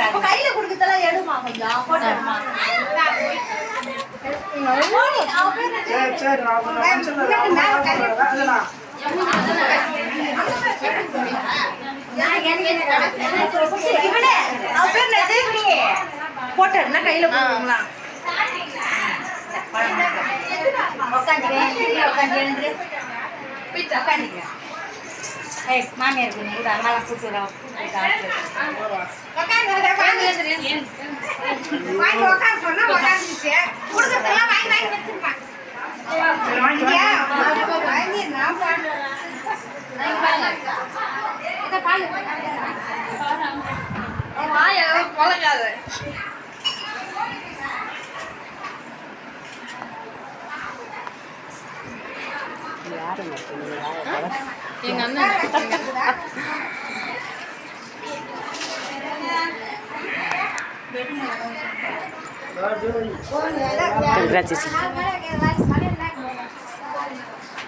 இங்கே கையில கொடுக்கறதெல்லாம் எடுமா கொஞ்சம் போட்டு எடுமா. சரி சரி நான் கொஞ்சம் ஃபங்க்ஷன்ல இருக்கேன். கையில கொடுக்குங்களா மாமியார் கூட அம்மாலாம் கூட்டுறோம் வாங்கி உட்கார சொன்னா உட்காந்துச்சு கொடுக்கறதெல்லாம் வாங்கி வாங்கி வச்சிருப்பான் வாங்கி நான் எங்க அண்ணன். Congratulations.